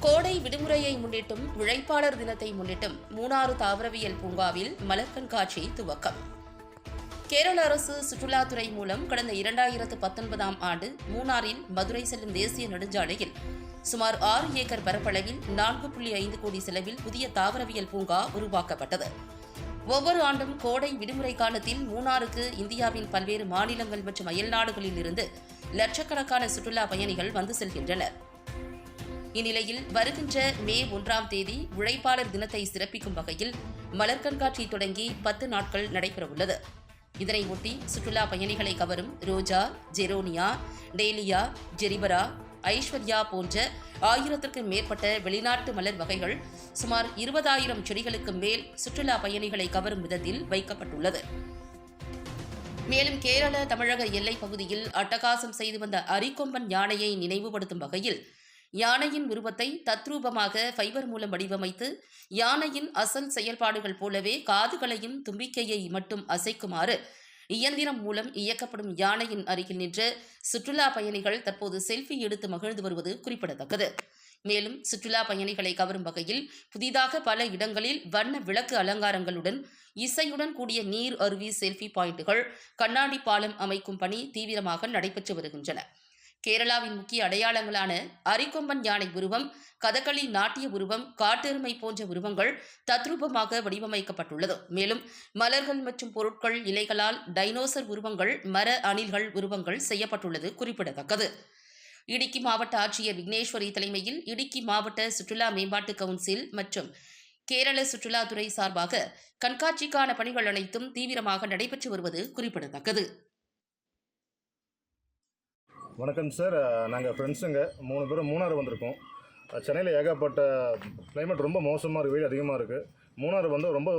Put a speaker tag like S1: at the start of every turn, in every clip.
S1: கோடை விடுமுறையை முன்னிட்டும் உழைப்பாளர் தினத்தை முன்னிட்டும் மூணாறு தாவரவியல் பூங்காவில் மலர் கண்காட்சி துவக்கம். கேரள அரசு சுற்றுலாத்துறை மூலம் கடந்த இரண்டாயிரத்து பத்தொன்பதாம் ஆண்டு மூணாரில் மதுரை செல்லும் தேசிய நெடுஞ்சாலையில் சுமார் ஆறு ஏக்கர் பரப்பளவில் நான்கு புள்ளி ஐந்து கோடி செலவில் புதிய தாவரவியல் பூங்கா உருவாக்கப்பட்டது. ஒவ்வொரு ஆண்டும் கோடை விடுமுறை காலத்தில் மூணாருக்கு இந்தியாவின் பல்வேறு மாநிலங்கள் மற்றும் அயல்நாடுகளில் இருந்து லட்சக்கணக்கான சுற்றுலா பயணிகள் வந்து செல்கின்றனர். இந்நிலையில் வருகின்ற மே ஒன்றாம் தேதி உழைப்பாளர் தினத்தை சிறப்பிக்கும் வகையில் மலர் கண்காட்சி தொடங்கி பத்து நாட்கள் நடைபெறவுள்ளது. இதனை ஒட்டி சுற்றுலா பயணிகளை கவரும் ரோஜா ஜெரோனியா டேலியா ஜெரிபரா ஐஸ்வர்யா போன்ற ஆயிரத்திற்கும் மேற்பட்ட வெளிநாட்டு மலர் வகைகள் சுமார் இருபதாயிரம் செடிகளுக்கு மேல் சுற்றுலா பயணிகளை கவரும் விதத்தில் வைக்கப்பட்டுள்ளது. மேலும் கேரள தமிழக எல்லைப் பகுதியில் அட்டகாசம் செய்து வந்த அரிக்கொம்பன் யானையை நினைவுபடுத்தும் வகையில் யானையின் உருவத்தை தத்ரூபமாக ஃபைபர் மூலம் வடிவமைத்து யானையின் அசல் செயல்பாடுகள் போலவே காதுகளையும் தும்பிக்கையை மட்டும் அசைக்குமாறு இயந்திரம் மூலம் இயக்கப்படும் யானையின் அருகில் நின்ற சுற்றுலா பயணிகள் தற்போது செல்ஃபி எடுத்து மகிழ்ந்து வருவது குறிப்பிடத்தக்கது. மேலும் சுற்றுலா பயணிகளை கவரும் வகையில் புதிதாக பல இடங்களில் வண்ண விளக்கு அலங்காரங்களுடன் இசையுடன் கூடிய நீர் அருவி செல்ஃபி பாயிண்டுகள் கண்ணாடி பாலம் அமைக்கும் பணி தீவிரமாக நடைபெற்று வருகின்றன. கேரளாவின் முக்கிய அடையாளங்களான அரிக்கொம்பன் யானை உருவம் கதகளி நாட்டிய உருவம் காட்டெருமை போன்ற உருவங்கள் தத்ரூபமாக வடிவமைக்கப்பட்டுள்ளது. மேலும் மலர்கள் மற்றும் பொருட்கள் இலைகளால் டைனோசர் உருவங்கள் மர அணில்கள் உருவங்கள் செய்யப்பட்டுள்ளது குறிப்பிடத்தக்கது. இடுக்கி மாவட்ட ஆட்சியர் விக்னேஸ்வரி தலைமையில் இடுக்கி மாவட்ட சுற்றுலா மேம்பாட்டு கவுன்சில் மற்றும் கேரள சுற்றுலாத்துறை சார்பாக கண்காட்சிக்கான பணிகள் அனைத்தும் தீவிரமாக நடைபெற்று வருவது குறிப்பிடத்தக்கது.
S2: வணக்கம் சார். நாங்கள் ஃப்ரெண்ட்ஸுங்க மூணு பேரும் மூணாறு வந்திருக்கோம். சென்னையில் ஏகப்பட்ட கிளைமேட் ரொம்ப மோசமாக இருக்குது வெயில் அதிகமாக இருக்குது மூணாறு வந்து ரொம்ப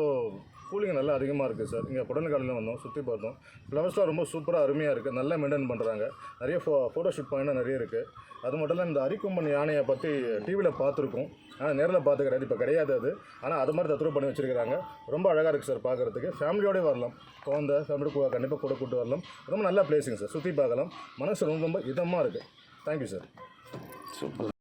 S2: கூலிங் நல்லா அதிகமாக இருக்குது சார். இங்கே புடன்காலையில் வந்தோம் சுற்றி பார்த்தோம். ஃப்ளவர்ஸ்லாம் ரொம்ப சூப்பராக அருமையாக இருக்குது நல்லா மெயின்டைன் பண்ணுறாங்க நிறைய ஃபோ ஃபோட்டோ ஷூட் பாயிண்ட் நிறைய இருக்குது அது மட்டும் இல்லை இந்த அரிக்கும்பன் யானையை பற்றி டிவியில் பார்த்துருக்கோம். ஆனால் நேரில் பார்த்து கிடையாது இப்போ கிடையாது அது. ஆனால் அது மாதிரி தத்துவம் பண்ணி வச்சுருக்கிறாங்க. ரொம்ப அழகாக இருக்குது சார் பார்க்குறதுக்கு. ஃபேமிலியோடய வரலாம். குழந்தை ஃபேமிலியோட கண்டிப்பாக கூட கூட்டு வரலாம். ரொம்ப நல்ல பிளேஸுங்க சார். சுற்றி பார்க்கலாம். மனசு ரொம்ப ரொம்ப இதமாக இருக்குது தேங்க்யூ சார் சூப்பர்